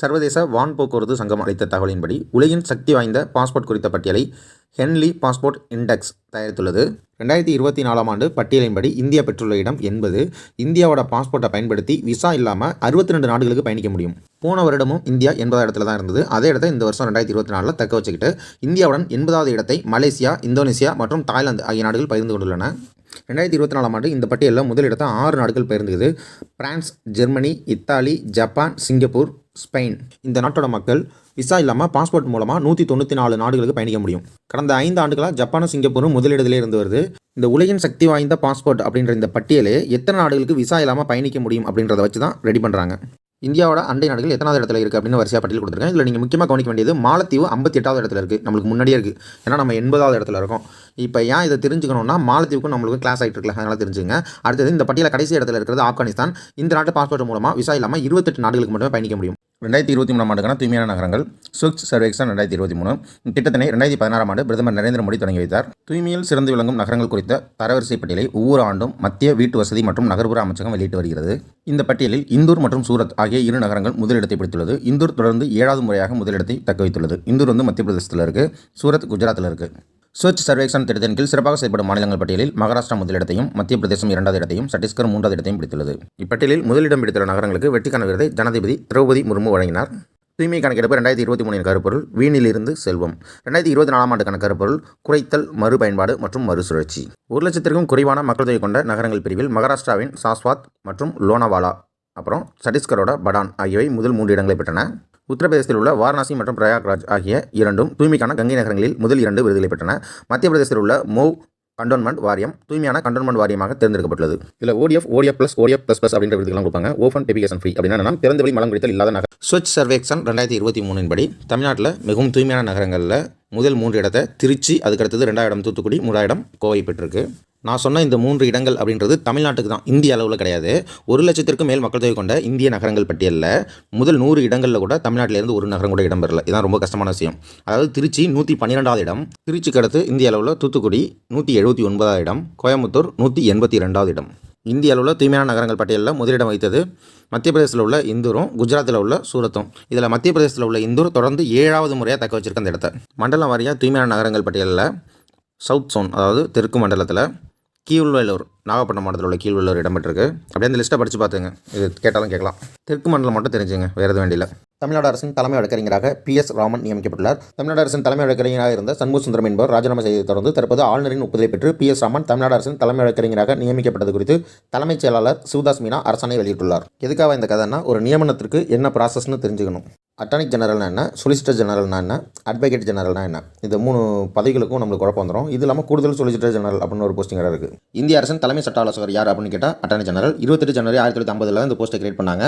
சர்வதேச வான் போக்குவரத்து சங்கம் அளித்த தகவலின்படி உலகின் சக்தி வாய்ந்த பாஸ்போர்ட் குறித்த பட்டியலை ஹென்லி பாஸ்போர்ட் இண்டெக்ஸ் தயாரித்துள்ளது. ரெண்டாயிரத்தி இருபத்தி நாலாம் ஆண்டு பட்டியலின்படி இந்தியா பெற்றுள்ள இடம் என்பது இந்தியாவோட பாஸ்போர்ட்டை பயன்படுத்தி விசா இல்லாமல் அறுபத்தி ரெண்டு நாடுகளுக்கு பயணிக்க முடியும். போன வருடமும் இந்தியா எண்பதாவது இடத்துல தான் இருந்தது. அதே இடத்த இந்த வருஷம் ரெண்டாயிரத்தி இருபத்தி நாலில் தக்க வச்சுக்கிட்டு இந்தியாவுடன் எண்பதாவது இடத்தை மலேசியா இந்தோனேசியா மற்றும் தாய்லாந்து ஆகிய நாடுகள் பகிர்ந்து கொண்டுள்ளன. ரெண்டாயிரத்தி இருபத்தி நாலாம் ஆண்டு இந்த பட்டியலில் முதலிடத்தை ஆறு நாடுகள் பகிர்ந்தது France Germany Italy Japan Singapore Spain. இந்த நாட்டோட மக்கள் விசா இல்லாமல் பாஸ்போர்ட் மூலமாக நூற்றி தொண்ணூற்றி நாலு நாடுகளுக்கு பயணிக்க முடியும். கடந்த ஐந்து ஆண்டுகளாக ஜப்பானும் சிங்கப்பூரும் முதலிடத்திலே இருந்து வருது. இந்த உலகின் சக்தி வாய்ந்த பாஸ்போர்ட் அப்படின்ற இந்த பட்டியலே எத்தனை நாடுகளுக்கு விசா இல்லாமல் பயணிக்க முடியும் அப்படின்றத வச்சு தான் ரெடி பண்ணுறாங்க இந்தியாவோட அண்டை நாடுகள் எத்தனாவது இடத்துல இருக்குது அப்படின்னு வரிசையாக பட்டியல் கொடுத்துருக்கேன் இதில் நீங்கள் முக்கியமாக கவனிக்க வேண்டியது மாலத்தீவு ஐம்பத்தி எட்டாவது இடத்துல இருக்குது நம்மளுக்கு முன்னாடியே இருக்குது ஏன்னா நம்ம எண்பதாவது இடத்துல இருக்கோம். இப்போ ஏன் இதை தெரிஞ்சுக்கணும்னா மாலத்தீவுக்கும் நம்மளுக்கு கிளாஸ் ஆகிட்டு இருக்குல்ல. அதனால் தெரிஞ்சுங்க. அடுத்தது இந்த பட்டியலில் கடைசி இடத்துல இருக்கிறது ஆப்கானிஸ்தான். இந்த நாட்டு பாஸ்போர்ட் மூலமாக விசா இல்லாமல் இருபத்தெட்டு நாடுகளுக்கு மட்டுமே பயணிக்க முடியும். ரெண்டாயிரத்தி இருபத்தி மூணாம் ஆண்டுக்கான தூய்மையான நகரங்கள் ஸ்வச் சர்வேக்ஷன் ரெண்டாயிரத்தி இருபத்தி மூணு. திட்டத்தினை ரெண்டாயிரத்தி பதினாறாம் ஆண்டு பிரதமர் நரேந்திர மோடி தொடங்கி வைத்தார். தூய்மையில் சிறந்து விளங்கும் நகரங்கள் குறித்த தரவரிசை பட்டியலை ஒவ்வொரு ஆண்டும் மத்திய வீட்டு வசதி மற்றும் நகர்ப்புற அமைச்சகம் வெளியிட்டு வருகிறது. இந்த பட்டியலில் இந்தூர் மற்றும் சூரத் ஆகிய இரு நகரங்கள் முதலிடத்தை பிடித்துள்ளது. இந்தூர் தொடர்ந்து ஏழாவது முறையாக முதலிடத்தை தக்க வைத்துள்ளது. இந்தூர் வந்து மத்திய பிரதேசத்தில் இருக்குது சூரத் குஜராத்தில் இருக்குது ஸ்வச் சர்வேக்ஷன் திட்டத்தின் கீழ் சிறப்பாக செயல்படும் மாநிலங்கள் பட்டியலில் மகாராஷ்டிரா முதலிடத்தையும் மத்திய பிரதேசம் இரண்டாவது இடத்தையும் சத்தீஸ்கர் மூன்றாவது இடத்தையும் பிடித்துள்ளது. இப்பட்டியலில் முதலிடம் பிடித்துள்ள நகரங்களுக்கு வெற்றிக்கான விருதை ஜனாதிபதி திரௌபதி முர்மு வழங்கினார். தூய்மை கணக்கெடுப்பு ரெண்டாயிரத்தி இருபத்தி மூணின் கருப்பொருள் வீணிலிருந்து செல்வம். ரெண்டாயிரத்தி இருபத்தி நாலாம் ஆண்டுக்கான கருப்பொருள் குறைத்தல் மறுபயன்பாடு மற்றும் மறுசுழற்சி. ஒரு லட்சத்திற்கும் குறைவான மக்கள் தொகை கொண்ட நகரங்கள் பிரிவில் மகாராஷ்டிராவின் சாஸ்வாத் மற்றும் லோனாவாலா அப்புறம் சத்தீஸ்கரோட படான் ஆகியவை முதல் மூன்று இடங்களை பெற்றன. உத்தரப்பிரதேசத்தில் உள்ள வாரணாசி மற்றும் பிரயாக்ராஜ் ஆகிய இரண்டும் தூய்மைக்கான கங்கை நகரங்களில் முதல் இரண்டு விருதுகளை பெற்றன. மத்திய பிரதேசத்தில் உள்ள மௌ கண்டோன்மெண்ட் வாரியம் தூய்மையான கண்டோன்மெண்ட் வாரியமாக தேர்ந்தெடுக்கப்பட்டுள்ளது. இதில் ODF ODF plus ODF plus plus அப்படின்ற விருதுகளாம் கொடுப்பாங்க. ஓஃபன் டெபிகேஷன் ஃப்ரீ அப்படின்னா நம்ம திறந்தவெளி மலம் குடித்தல் இல்லாத நகர் ஸ்வச் சர்வேக்ஷன் ரெண்டாயிரத்தி இருபத்தி மூணின் படி தமிழ்நாட்டில் மிகவும் தூய்மையான நகரங்களில் முதல் மூன்று இடத்தை திருச்சி அதுக்கடுத்தது ரெண்டாயிரம் தூத்துக்குடி மூணாயிரம் கோவை பெற்றிருக்கு. நான் சொன்ன இந்த மூன்று இடங்கள் அப்படின்றது தமிழ்நாட்டுக்கு தான் இந்திய அளவில் கிடையாது. ஒரு லட்சத்திற்கும் மேல் மக்கள் தொகை கொண்ட இந்திய நகரங்கள் பட்டியலில் முதல் நூறு இடங்களில் கூட தமிழ்நாட்டிலேருந்து ஒரு நகரம் கூட இடம் பெறல. இதான் ரொம்ப கஷ்டமான விஷயம். அதாவது திருச்சி நூற்றி பன்னிரெண்டாவது இடம் திருச்சிக்கு அடுத்து இந்திய அளவில் தூத்துக்குடி நூற்றி எழுபத்தி ஒன்பதாவது இடம் கோயம்புத்தூர் நூற்றி எண்பத்தி ரெண்டாவது இடம். இந்திய அளவில் தூய்மையான நகரங்கள் பட்டியலில் முதலிடம் வைத்தது மத்திய பிரதேசத்தில் உள்ள இந்தூரும் குஜராத்தில் உள்ள சூரத்தும். இதில் மத்திய பிரதேசத்தில் உள்ள இந்தூர் தொடர்ந்து ஏழாவது முறையாக தக்க வச்சிருக்க அந்த இடத்த. மண்டலம் வாரியாக தூய்மையான நகரங்கள் பட்டியலில் சவுத் சோன் அதாவது தெற்கு மண்டலத்தில். கீழ்வேலூர் நாகப்பட்டினம் மாவட்டத்தில் உள்ள கீழ்வேலூர் இடம்பெற்றிருக்கு. அப்படியே அந்த லிஸ்ட்டை படித்து பார்த்துங்க. இது கேட்டாலும் கேட்கலாம். தெற்கு மண்டலம் மட்டும் தெரிஞ்சுங்க வேறு எதுவும் வேண்டியில்லை. தமிழ்நாடு அரசின் தலைமை வழக்கறிஞராக பி எஸ் ராமன் நியமிக்கப்பட்டுள்ளார். தமிழ்நாடு அரசின் தலைமை வழக்கறிஞராக இருந்த சண்முக சுந்தரம் என்பவர் ராஜினாமா செய்ததை தொடர்ந்து தற்போது ஆளுநரின் ஒப்புதலை பெற்று பி எஸ் ராமன் தமிழ்நாடு அரசின் தலைமை வழக்கறிஞராக நியமிக்கப்பட்டது குறித்து தலைமைச் செயலாளர் சிவதாஸ் மீனா அரசாணை வெளியிட்டுள்ளார். எதுக்காக இந்த கதைன்னா ஒரு நியமனத்திற்கு என்ன ப்ராசஸ்னு தெரிஞ்சுக்கணும். அட்டார்னிக் ஜெனரல்னா என்ன? சொலிசிட்டர் ஜெனரல்னா என்ன? அட்வொகேட் ஜெனரல்னா என்ன? இந்த மூணு பதவிகளுக்கும் நம்மளுக்கு குழப்பம் வந்துடும் இது இல்லாமல் கூடுதல் சொலிசிட்டர் ஜெனரல் அப்படின்னு ஒரு போஸ்டிங் வேறு இருக்குது இந்திய அரசின் தலைமை சட்ட ஆலோசகர் யார் அப்படின்னு கேட்டால் அட்டார்னி ஜெனரல் இருபத்தெட்டு ஜனவரி ஆயிரத்தி தொள்ளாயிரத்தி ஐம்பதில் இந்த போஸ்ட்டை கிரியேட் பண்ணாங்க.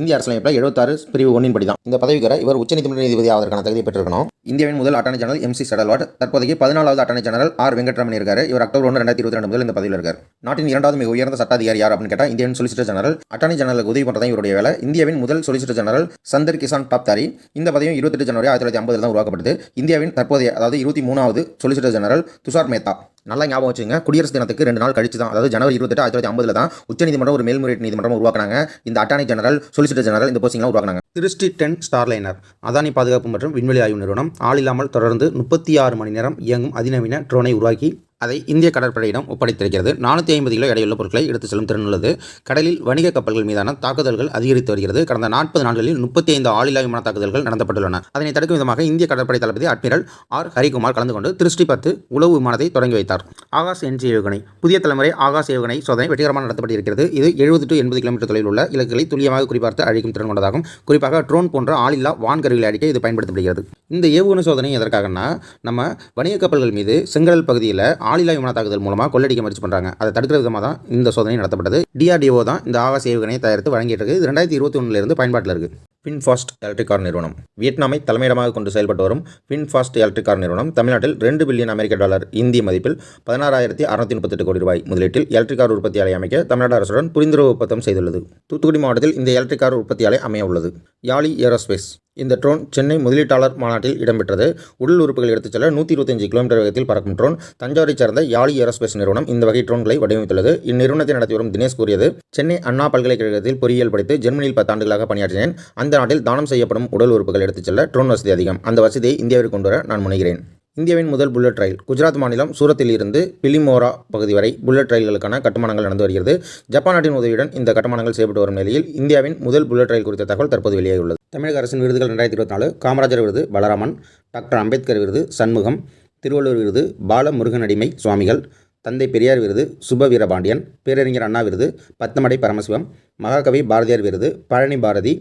இந்திய அரசியலமைப்பில் எழுபத்தாறு பிரிவு ஒன்றின் படி தான் இந்த பதவிக்கு இவர் உச்சநீதிமன்ற நீதிபதி ஆவதற்கான தகுதி பெற்றிருக்கணும். இந்தியாவின் முதல் attorney general M C Setalvad தற்போதைக்கு பதினாலாவது அட்டார்னி ஜெனரல் ஆர் வெங்கட்ரமணி இருக்காரு. இவர் அக்டோபர் ஒன்று ரெண்டாயிரத்தி இருபத்தி ரெண்டு முதல் இந்த பதவியில் இருக்கார். நாட்டின் இரண்டாவது மிக உயர்ந்த சட்டாதிகாரி யார் அப்படின்னு கேட்டால் இந்தியன் சொலிசிட்டர் ஜெனரல் அட்டார்னி ஜெனரலுக்கு உதவி பண்ணுறதான் இவருடைய வேலை. இந்தியாவின் முதல் சொலிசிட்டர் ஜெனரல் சந்தர் கிசான் டாப்தாரி இந்த பதவியும் இருபத்தெட்டு ஜனவரி ஆயிரத்தி தொள்ளாயிரத்தி ஐம்பதில் தான் உருவாக்கப்பட்டது. இந்தியாவின் தற்போதைய அதாவது இருபத்தி மூணாவது சொலிசிட்டர் ஜெனரல் துஷார் மேத்தா. நல்லா ஞாபகம் வச்சுங்க குடியரசு தினத்துக்கு ரெண்டு நாள் கழிச்சு தான் அதாவது ஜனவரி இருபத்தெட்டு ஆயிரத்தி தொள்ளாயிரத்தி ஐம்பதில் தான் உச்சநீதிமன்றம் ஒரு மேல்முறையீட்டு நீதிமன்றம் உருவாக்குனாங்க. இந்த அட்டானி ஜெனரல் சொலிசிட்டர் ஜெனரல் இந்த போஸ்டிங்லாம் உருவாக்குனாங்க. திருஷ்டி டென் ஸ்டார்லைனர் அதானி பாதுகாப்பு மற்றும் விண்வெளி ஆய்வு நிறுவனம் ஆளில்லாமல் தொடர்ந்து முப்பத்தி ஆறு மணி நேரம் இயங்கும் அதிநவீன ட்ரோனை உருவாக்கி அதை இந்திய கடற்படையிடம் ஒப்படைத்திருக்கிறது. நானூற்றி ஐம்பது கிலோ எடையுள்ள பொருட்களை எடுத்து செல்லும் திறன் உள்ளது கடலில் வணிக கப்பல்கள் மீதான தாக்குதல்கள் அதிகரித்து வருகிறது. கடந்த நாற்பது நாட்களில் முப்பத்தி ஐந்து ஆளில்லா விமான தாக்குதல்கள் நடத்தப்பட்டுள்ளன. அதனை தடுக்கும் விதமாக இந்திய கடற்படை தளபதி அட்மிரல் ஆர். ஹரிகுமார் கலந்து கொண்டு திருஷ்டி பத்து உளவு விமானத்தை தொடங்கி வைத்தார். ஆகாஷ் என்ஜி ஏவுகணை. புதிய தலைமுறை ஆகாஷ் ஏவுகணை சோதனை வெற்றிகரமாக நடத்தப்பட்டிருக்கிறது. இது எழுபது டு எண்பது கிலோமீட்டர் தொலைவில் உள்ள இலக்குகளை துல்லியமாக குறிப்பார்த்து அழிக்கும் திறன் கொண்டதாகும். குறிப்பாக ட்ரோன் போன்ற ஆளில்லா வான்கருவிகளை அடிக்க இது பயன்படுத்தப்படுகிறது. இந்த ஏவுகணை சோதனை எதற்காகனா நம்ம வணிக கப்பல்கள் மீது செங்கடல் பகுதியில் ஆளில்லா விமான தாக்குதல் மூலமாக கொள்ளடிக்க முயற்சி பண்ணுறாங்க அதை தடுக்கிற விதமாக தான் இந்த சோதனை நடத்தப்பட்டது. டிஆர்டிஓ தான் இந்த ஆகாச ஏவுகணையை தயாரித்து வழங்கிட்டு இருக்கு. இது ரெண்டாயிரத்தி இருபத்தி ஒன்றிலிருந்து பயன்பாட்டில் இருக்குது ஃபின்ஃபாஸ்ட் எலக்ட்ரிக் கார் நிறுவனம். வியட்நாமை தலைமையிடமாக கொண்டு செயல்பட்டு வரும் ஃபின்ஃபாஸ்ட் எலக்ட்ரிக் கார் நிறுவனம் தமிழ்நாட்டில் ரெண்டு பில்லியன் அமெரிக்க டாலர் இந்திய மதிப்பில் பதினாறாயிரத்தி அறுநூத்தி முப்பத்தெட்டு கோடி ரூபாய் முதலீட்டில் எலக்ட்ரிக் கார் உற்பத்தி ஆலை அமைக்க தமிழ்நாடு அரசுடன் புரிந்துணர்வு ஒப்பந்தம் செய்துள்ளது. தூத்துக்குடி மாவட்டத்தில் இந்த எலக்ட்ரிக் கார் உற்பத்தி ஆலை அமைய உள்ளது. யாலி ஏரோஸ்பேஸ். இந்த ட்ரோன் சென்னை முதலீட்டாளர் மாநாட்டில் இடம்பெற்றது. உடல் உறுப்புகள் எடுத்துச் செல்ல நூற்றி இருபத்தஞ்சு கிலோமீட்டர் வேகத்தில் பறக்கும் ட்ரோன். தஞ்சாவூரைச் சேர்ந்த யாழி ஏரோஸ்பேஸ் நிறுவனம் இந்த வகை ட்ரோன்களை வடிவமைத்துள்ளது. இந்நிறுவனத்தை நடத்தி வரும் தினேஷ் கூறியது சென்னை அண்ணா பல்கலைக்கழகத்தில் பொறியியல் படித்து ஜெர்மனியில் பத்தாண்டுகளாக பணியாற்றினேன். அந்த நாட்டில் தானம் செய்யப்படும் உடல் உறுப்புகள் எடுத்துச் செல்ல ட்ரோன் வசதி அதிகம். அந்த வசதியை இந்தியாவிற்கு கொண்டு வர நான் முனைகிறேன். இந்தியாவின் முதல் புல்லட் ரயில் குஜராத் மாநிலம் சூரத்தில் இருந்து பிலிமோரா பகுதி வரை புல்லட் ரயில்களுக்கான கட்டுமானங்கள் நடந்து வருகிறது. ஜப்பான் நாட்டின் உதவியுடன் இந்த கட்டுமானங்கள் செய்யப்பட்டு வரும் நிலையில் இந்தியாவின் முதல் புல்லட் ரயில் குறித்த தகவல் தற்போது வெளியாகியுள்ளது. தமிழக அரசின் விருதுகள் ரெண்டாயிரத்தி இருபத்தி நாலு காமராஜர் விருது பலராமன் டாக்டர் அம்பேத்கர் விருது சண்முகம் திருவள்ளூர் விருது பால முருகனடிமை சுவாமிகள் தந்தை பெரியார் விருது சுப வீரபாண்டியன் பேரறிஞர் அண்ணா விருது பத்தமடை பரமசிவம் மகாகவி பாரதியார் விருது பழனி பாரதி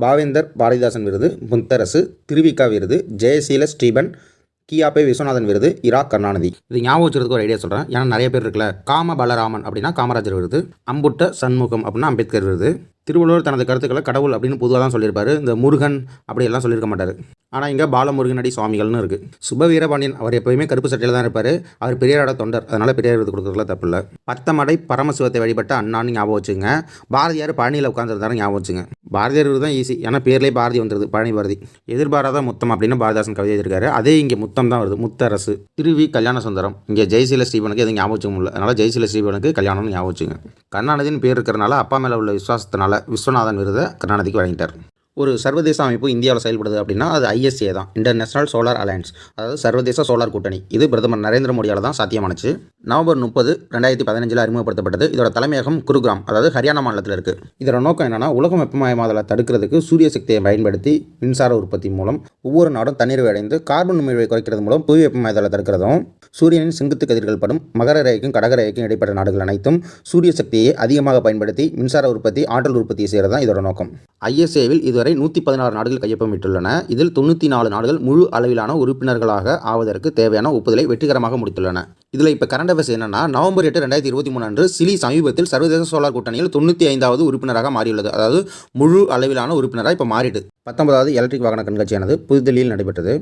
பாவேந்தர் பாரதிதாசன் விருது முத்தரசு திருவிக்கா விருது ஜெயசீல ஸ்டீபன் கியாபே விஸ்வநாதன் விருது இரா கருணாநிதி. இது ஞாபகம் வச்சுக்கிறதுக்கு ஒரு ஐடியா சொல்கிறேன் ஏன்னா நிறைய பேர் இருக்குல்ல காம பலராமன் அப்படின்னா காமராஜர் விருது அம்புட்ட சண்முகம் அப்படின்னா அம்பேத்கர் விருது திருவள்ளுவர் தனது கருத்துக்களை கடவுள் அப்படின்னு பொதுவாக தான் சொல்லியிருப்பாரு. இந்த முருகன் அப்படியெல்லாம் சொல்லியிருக்க மாட்டார். ஆனால் இங்கே பாலமுருகனடி சுவாமிகள்னு இருக்குது சுப வீரபாண்டியன் அவர் எப்போயுமே கருப்பு சட்டையில் தான் இருப்பார். அவர் பெரியாரோட தொண்டர். அதனால் பெரியார் விருது கொடுக்குறதுல தப்பு இல்லை. பத்தமடை பரமசிவத்தை வழிபட்ட அண்ணான்னு ஞாபகம் வச்சுங்க பாரதியார் பழனியில் உட்காந்துருந்தாரு ஞாபகம் வச்சுங்க பாரதியார் விருது தான் ஈஸி. ஏன்னா பேர்லேயே பாரதி வந்துருது பழனி பாரதி. எதிர்பாராத முத்தம் அப்படின்னு பாரதிதாசன் கவிதை எழுதியிருக்காரு. அதே இங்கே முத்தம் தான் வருது. முத்தரசு. திருவி கல்யாண சுந்தரம். இங்கே ஜெய்சீல ஸ்ரீவனுக்கு எதுவும் ஞாபகம் இல்லை முடியல. அதனால் ஜெய்சீல ஸ்ரீவனுக்கு கல்யாணம்னு ஞாபகம் வச்சுங்க பேர் இருக்கிறனால அப்பா மேலே உள்ள விசுவாசத்தினால விஸ்வநாதன் விருதை கருணாநிதிக்கு வழங்கிட்டார். ஒரு சர்வதேச அமைப்பு இந்தியாவில் செயல்படுது அப்படின்னா அது ஐஎஸ்ஏ தான். இன்டர்நேஷனல் சோலார் அலையன்ஸ் அதாவது சர்வதேச சோலார் கூட்டணி. இது பிரதமர் நரேந்திர மோடியால் தான் சாத்தியமானுச்சு. நவம்பர் முப்பது ரெண்டாயிரத்தி பதினஞ்சில் அறிமுகப்படுத்தப்பட்டது. இதோட தலைமையகம் குருகிராம் அதாவது ஹரியானா மாநிலத்தில் இருக்குது இதோட நோக்கம் என்னென்னா உலகம் வெப்பமயமாதலை தடுக்கிறதுக்கு சூரிய சக்தியை பயன்படுத்தி மின்சார உற்பத்தி மூலம் ஒவ்வொரு நாடும் தண்ணீர் அடைந்து கார்பன் உமிழ்வை குறைக்கிறது மூலம் புவி வெப்பமயமாதலை தடுக்கிறதும் சூரியனின் செங்குத்து கதிர்கள் படும் மகர ரேகைக்கும் கடக ரேகைக்கும் இடைப்பட்ட நாடுகள் அனைத்தும் சூரிய சக்தியை அதிகமாக பயன்படுத்தி மின்சார உற்பத்தி ஆற்றல் உற்பத்தி செய்கிறது தான் இதோட நோக்கம். ஐஎஸ்ஏவில் இதுவரை நூற்றி பதினாறு நாடுகள் கையொப்பமிட்டுள்ளன. இதில் தொண்ணூற்றி நாலு நாடுகள் முழு அளவிலான உறுப்பினர்களாக ஆவதற்கு தேவையான ஒப்புதலை வெற்றிகரமாக முடித்துள்ளன. இதில் இப்போ கரண்ட் அஃபேர்ஸ் என்னன்னா நவம்பர் எட்டு ரெண்டாயிரத்தி இருபத்தி மூணு அன்று சிலி சமீபத்தில் சர்வதேச சோலார் கூட்டணியில் தொண்ணூற்றி ஐந்தாவது உறுப்பினராக மாறியுள்ளது. அதாவது முழு அளவிலான உறுப்பினராக இப்போ மாறிட்டு. பத்தொன்பதாவது எலக்ட்ரிக் வாகன கண்காட்சியானது புதுதில்லியில் நடைபெற்றது.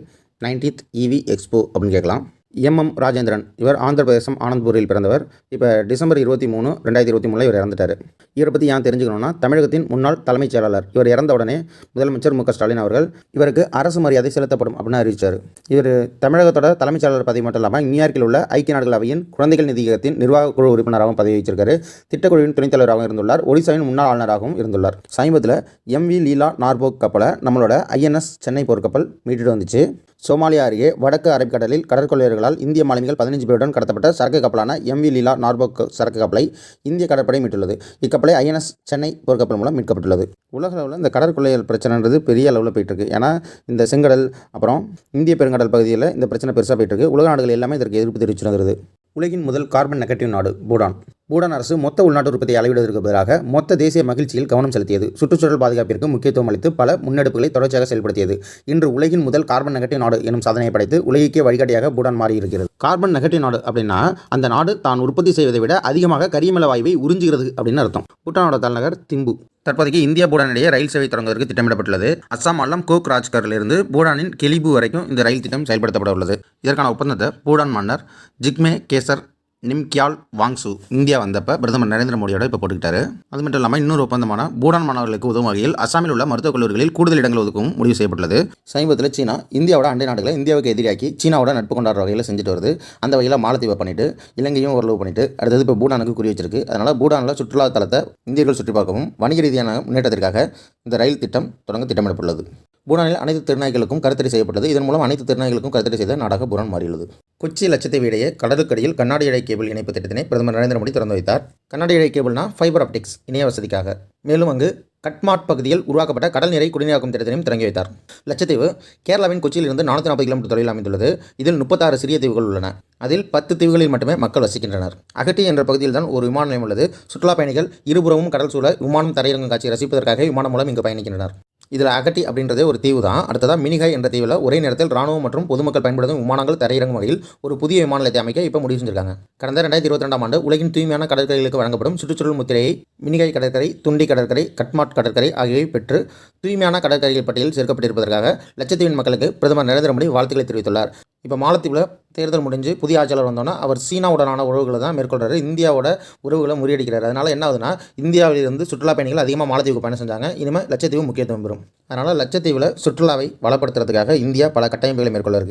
நைன்டீத் இவி எக்ஸ்போ அப்படின்னு கேட்கலாம். எம்எம் ராஜேந்திரன். இவர் ஆந்திர பிரதேசம் ஆனந்த்பூரில் பிறந்தவர். இப்போ டிசம்பர் இருபத்தி மூணு ரெண்டாயிரத்தி இருபத்தி மூணில் இவர் இறந்துட்டார். இவரை பற்றி ஏன் தெரிஞ்சுக்கணும்னா தமிழகத்தின் முன்னாள் தலைமைச் செயலாளர் இவர் இறந்த உடனே முதலமைச்சர் மு ஸ்டாலின் அவர்கள் இவருக்கு அரசு மரியாதை செலுத்தப்படும் அப்படின்னு அறிவித்தார் இவர் தமிழகத்தோட தலைமைச் செயலாளர் பதவி மட்டும் இல்லாமல் நியூயார்க்கில் உள்ள ஐக்கிய நாடுகள் அவையின் குழந்தைகள் நிதியகத்தின் நிர்வாக குழு உறுப்பினராகவும் பதவி வச்சிருக்காரு. திட்டக்குழுவின் துணைத் தலைவராகவும் இருந்துள்ளார். ஒடிசாவின் முன்னாள் ஆளுநராகவும் இருந்துள்ளார். சமீபத்தில் எம்வி லீலா நார்போக் கப்பலை நம்மளோட ஐஎன்எஸ் சென்னை போர்க்கப்பல் மீட்டுட்டு வந்துச்சு. சோமாலியா அருகே வடக்கு அரபிக்கடலில் கடற்கொள்ளையர்களால் இந்திய மாலுமிகள் பதினஞ்சு பேருடன் கடத்தப்பட்ட சரக்கு கப்பலான எம்வி லீலா நார்போக் சரக்கு கப்பலை இந்திய கடற்படை மீட்டுள்ளது. இக்கப்பலை ஐஎன்எஸ் சென்னை போர்க்கப்பல் மூலம் மீட்கப்பட்டுள்ளது. உலக அளவில் இந்த கடற்கொள்ளையல் பிரச்சனைன்றது பெரிய அளவில் போயிட்டு இருக்கு ஏன்னா இந்த செங்கடல் அப்புறம் இந்திய பெருங்கடல் பகுதியில் இந்த பிரச்சனை பெருசாக போயிட்டு இருக்கு உலக நாடுகள் எல்லாமே இதற்கு எதிர்ப்பு தெரிவிச்சு வருது உலகின் முதல் கார்பன் நெகட்டிவ் நாடு பூடான். பூடான் அரசு மொத்த உள்நாட்டு உற்பத்தியை அளவிடுவதற்கு பதிலாக மொத்த தேசிய மகிழ்ச்சியில் கவனம் செலுத்தியது. சுற்றுச்சூழல் பாதுகாப்பிற்கு முக்கியத்துவம் அளித்து பல முன்னெடுப்புகளை தொடர்ச்சியாக செயல்படுத்தியது. இன்று உலகின் முதல் கார்பன் நெகட்டிவ் நாடு எனும் சாதனையை படைத்து உலகிற்கே வழிகாட்டியாக பூடான் மாறியிருக்கிறது. கார்பன் நெகட்டிவ் நாடு அப்படின்னா அந்த நாடு தான் உற்பத்தி செய்வதை விட அதிகமாக கரியமல வாயுவை உறிஞ்சுகிறது அப்படின்னு அர்த்தம். பூட்டானோட தலைநகர் திம்பு. தற்போதைக்கு இந்தியா பூடான் இடையே ரயில் சேவை தொடங்குவதற்கு திட்டமிடப்பட்டுள்ளது. அஸ்ஸாம் மாநிலம் கோக் ராஜ்கரிலிருந்து பூடானின் கெலிபு வரைக்கும் இந்த ரயில் திட்டம் செயல்படுத்தப்பட உள்ளது இதற்கான ஒப்பந்தத்தை பூடான் மன்னர் ஜிக்மே கேசர் நிம்கியால் வாங்சு இந்தியா வந்தப்போ பிரதமர் நரேந்திர மோடியோட இப்போ போட்டுக்கிட்டாரு. அது மட்டும் இல்லாமல் இன்னொரு ஒப்பந்தமான பூடான் மாணவர்களுக்கு உதவும் வகையில் அசாமில் உள்ள மருத்துவக் கல்லூரிகளில் கூடுதல் இடங்கள் ஒதுக்கும் முடிவு செய்யப்பட்டுள்ளது. சமீபத்தில் சீனா இந்தியாவோட அண்டை நாடுகளை இந்தியாவுக்கு எதிராக்கி சீனாவோட நட்பு கொண்டாடுற வகையில் செஞ்சுட்டு வருது. அந்த வகையில் மாலத்தீவை பண்ணிட்டு இலங்கையும் ஓரளவு பண்ணிட்டு அடுத்தது இப்போ பூடானுக்கு குறி வச்சிருக்கு. அதனால் பூடானில் சுற்றுலா தலத்தை இந்தியர்கள் சுற்றி பார்க்கவும் வணிக ரீதியான முன்னேற்றத்திற்காக இந்த ரயில் திட்டம் தொடங்க திட்டமிடப்பட்டுள்ளது. பூடானில் அனைத்து திருநாய்களுக்கும் கருத்தடை செய்யப்பட்டது இதன் மூலம் அனைத்து திருநாய்களுக்கும் கருத்தடை செய்த நாடாக பூடான் மாறியுள்ளது. கொச்சி லட்சத்தீவு இடையே கடலுக்கடியில் கண்ணாடி இழை கேபிள் இணைப்பு திட்டத்தினை பிரதமர் நரேந்திர மோடி திறந்து வைத்தார். கண்ணாடி இழை கேபிள்னா ஃபைபர் ஆப்டிக்ஸ் இணைய வசதிக்காக. மேலும் அங்கு கட்மாட் பகுதியில் உருவாக்கப்பட்ட கடல் நீரை குடிநீராக்கும் திட்டத்தினையும் தொடங்கி வைத்தார். லட்சத்தீவு கேரளாவின் கொச்சியிலிருந்து நானூற்றி நாற்பது கிலோமீட்டர் தொலைவில் அமைந்துள்ளது. இதில் முப்பத்தாறு சிறிய தீவுகள் உள்ளன. அதில் பத்து தீவுகளில் மட்டுமே மக்கள் வசிக்கின்றனர். அகட்டி என்ற பகுதியில் தான் ஒரு விமான நிலையம் உள்ளது. சுற்றுலா பயணிகள் இருபுறமும் கடல் சூழ விமானம் தரையிறங்கும் காட்சியை ரசிப்பதற்காக விமானம் மூலம் இங்கு பயணிக்கின்றனர். இதில் அகட்டி அப்படின்றதே ஒரு தீவு தான். அடுத்ததாக மினிகாய் என்ற தீவில் ஒரே நேரத்தில் ராணுவம் மற்றும் பொதுமக்கள் பயன்படுத்தும் விமானங்கள் தரையிறங்கும் வகையில் ஒரு புதிய விமான நிலையத்தை அமைக்க இப்போ முடிவு செஞ்சிருக்காங்க. கடந்த ரெண்டாயிரத்தி இருபத்தி ரெண்டாம் ஆண்டு உலகின் தூய்மையான கடற்கரைகளுக்கு வழங்கப்படும் சுற்றுச்சூழல் முத்திரையை மினிகாய் கடற்கரை துண்டி கடற்கரை கட்மாட் கடற்கரை ஆகியவை பெற்று தூய்மையான கடற்கரைகள் பட்டியலில் சேர்க்கப்பட்டிருப்பதற்காக லட்சத்தீவின் மக்களுக்கு பிரதமர் நரேந்திர மோடி வாழ்த்துக்களை தெரிவித்துள்ளார். இப்போ மாலத்தீவில் தேர்தல் முடிஞ்சு புதிய ஆட்சியாளர் வந்தோன்னா அவர் சீனாவுடனான உறவுகளை தான் மேற்கொள்கிறாரு இந்தியாவோட உறவுகளை முறியடிக்கிறார். அதனால் என்ன ஆகுதுன்னா இந்தியாவிலிருந்து சுற்றுலா பயணிகள் அதிகமாக மாலத்தீவுக்கு பயணம் செஞ்சாங்க. இனிமேல் லட்சத்தீவு முக்கியத்துவம் பெறும். அதனால் லட்சத்தீவில் சுற்றுலாவை வளப்படுத்துறதுக்காக இந்தியா பல கட்டமைப்புகளை மேற்கொள்ள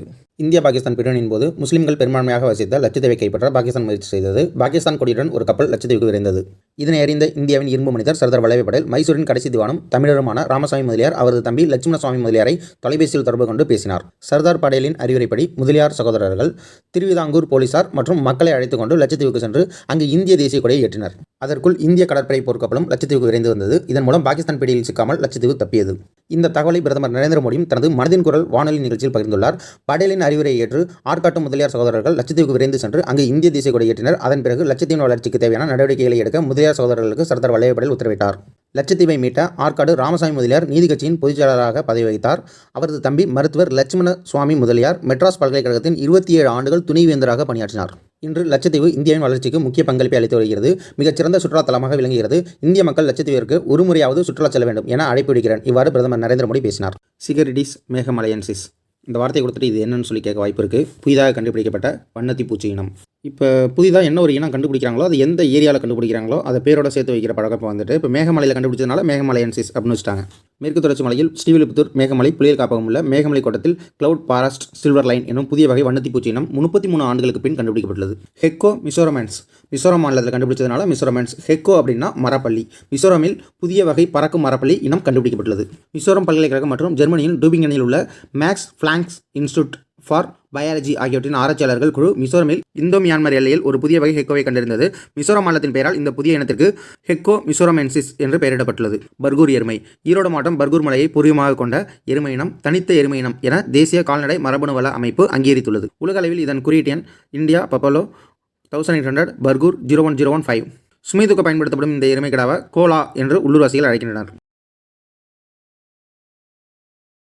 இந்தியா பாகிஸ்தான் பிரிவினையின் போது முஸ்லீம்கள் பெரும்பான்மையாக வசித்த லட்சத்தீவை கைப்பற்ற பாகிஸ்தான் முயற்சி செய்தது. பாகிஸ்தான் கொடியுடன் ஒரு கப்பல் லட்சத்தீவுக்கு விரைந்தது. இதனை அறிந்த இந்தியாவின் இரும்பு மனிதர் சர்தார் வல்லபாய் படேல் மைசூரின் கடைசி திவானும் தமிழருமான ராமசாமி முதலியார் அவரது தம்பி லட்சுமண சுவாமி முதலியாரை தொலைபேசியில் தொடர்பு கொண்டு பேசினார். சர்தார் படேலின் அறிவுரைப்படி முதலியார் சகோதரர்கள் திருவிதாங்கூர் போலீசார் மற்றும் மக்களை அழைத்துக் கொண்டு லட்சத்தீவுக்கு சென்று அங்கு இந்திய தேசிய கொடியை ஏற்றினர். அதற்குள் இந்திய கடற்படை போர்க்கப்பலும் லட்சத்தீவுக்கு விரைந்து வந்தது. இதன் மூலம் பாகிஸ்தான் பிடியில் சிக்காமல் லட்சத்தீவு தப்பியது. இந்த தகவலை பிரதமர் நரேந்திர மோடியும் தனது மனதின் குரல் வானொலி நிகழ்ச்சியில் பகிர்ந்துள்ளார். படேலின் அறிவுரையை ஏற்று ஆற்காட்டு முதலியார் சகோதரர்கள் லட்சத்தீவுக்கு விரைந்து சென்று அங்கு இந்திய தேசிய கொடி ஏற்றினர். அதன் பிறகு லட்சத்தீவின் வளர்ச்சிக்கு தேவையான நடவடிக்கைகளை எடுக்க முதலியார் சகோதரர்களுக்கு சர்தார் வல்லபாய் படேல் உத்தரவிட்டார். லட்சத்தீவை மீட்ட ஆற்காடு ராமசாமி முதலியார் நீதி கட்சியின் பொதுச்செயலாளராக பதவி வகித்தார் அவரது தம்பி மருத்துவர் லட்சுமண சுவாமி முதலியார் மெட்ராஸ் பல்கலைக்கழகத்தின் இருபத்தி ஏழு ஆண்டுகள் துணைவேந்தராக பணியாற்றினார். இன்று லட்சத்தீவு இந்தியாவின் வளர்ச்சிக்கு முக்கிய பங்களிப்பை அளித்து வருகிறது. மிகச்சிறந்த சுற்றுலாத்தலமாக விளங்குகிறது. இந்திய மக்கள் லட்சத்தீவிற்கு ஒரு முறையாவது சுற்றுலா செல்ல வேண்டும் என அழைப்பு விடுகிறேன் இவ்வாறு பிரதமர் நரேந்திர மோடி பேசினார். சிகரிடிஸ் மேகமலையன்சிஸ் இந்த வார்த்தையை கொடுத்துட்டு இது என்னன்னு சொல்லி கேட்க வாய்ப்பு இருக்குது புதிதாக கண்டுபிடிக்கப்பட்ட வண்ணத்தி பூச்சி இனம். இப்போ புதிதாக என்ன ஒரு இனம் கண்டுபிடிக்கிறாங்களோ அது எந்த ஏரியாவில் கண்டுபிடிக்கிறாங்களோ அதை பேரோட சேர்த்து வைக்கிற பழக்கம் இப்போ வந்துட்டு இப்போ மேகமலையில் கண்டுபிடிச்சதுனால மேகமலையன்சிஸ் அப்படின்னு வச்சுட்டாங்க. மேற்கு தொடர்ச்சி மலையில் ஸ்ரீவில்லிபுத்தூர் மேகமலை புலியல் காப்பகம் உள்ள மேகமலை கோட்டத்தில் கிளவுட் பாரஸ்ட் சில்வர் லைன் எனும் புதிய வகை வண்ணத்தி பூச்சி இனம் முப்பத்தி மூணு ஆண்டுகளுக்கு பின் கண்டுபிடிக்கப்பட்டுள்ளது. ஹெக்கோ மிசோரமேன்ஸ் மிசோரம் மாநிலத்தில் கண்டுபிடிச்சதுனால மிசோரமேன்ஸ் ஹெக்கோ அப்படின்னா மரப்பள்ளி. மிசோரமில் புதிய வகை பறக்கும் மரப்பள்ளி இனம் கண்டுபிடிக்கப்பட்டுள்ளது. மிசோரம் பல்கலைக்கழகம் மற்றும் ஜெர்மனியின் டூபிங்கனில் உள்ள Max Planck's institute for biology ஆகியவற்றின் ஆராய்ச்சியாளர்கள் குழு மிசோரமில் இந்தோ மியான்மர் எல்லையில் ஒரு புதிய வகை ஹெக்கோவை கண்டறிந்தது. மிசோரம் மாநிலத்தின் பெயரால் இந்த புதிய இனத்திற்கு ஹெக்கோ மிசோரமென்சிஸ் என்று பெயரிடப்பட்டுள்ளது. பர்கூர் எருமை. ஈரோடு மாவட்டம் பர்கூர் மலையை பூர்வமாக கொண்ட எருமை இனம் தனித்த எருமை இனம் என தேசிய கால்நடை மரபணு வள அமைப்பு அங்கீகரித்துள்ளது. உலக அளவில் இதன் குறியீட்டு எண் India buffalo thousand eight hundred Bargur zero one zero one five சுமிதுக்கு பயன்படுத்தப்படும் இந்த எருமை கிடாவை கோலா என்று உள்ளூர்வாசிகள் அழைக்கின்றனர்.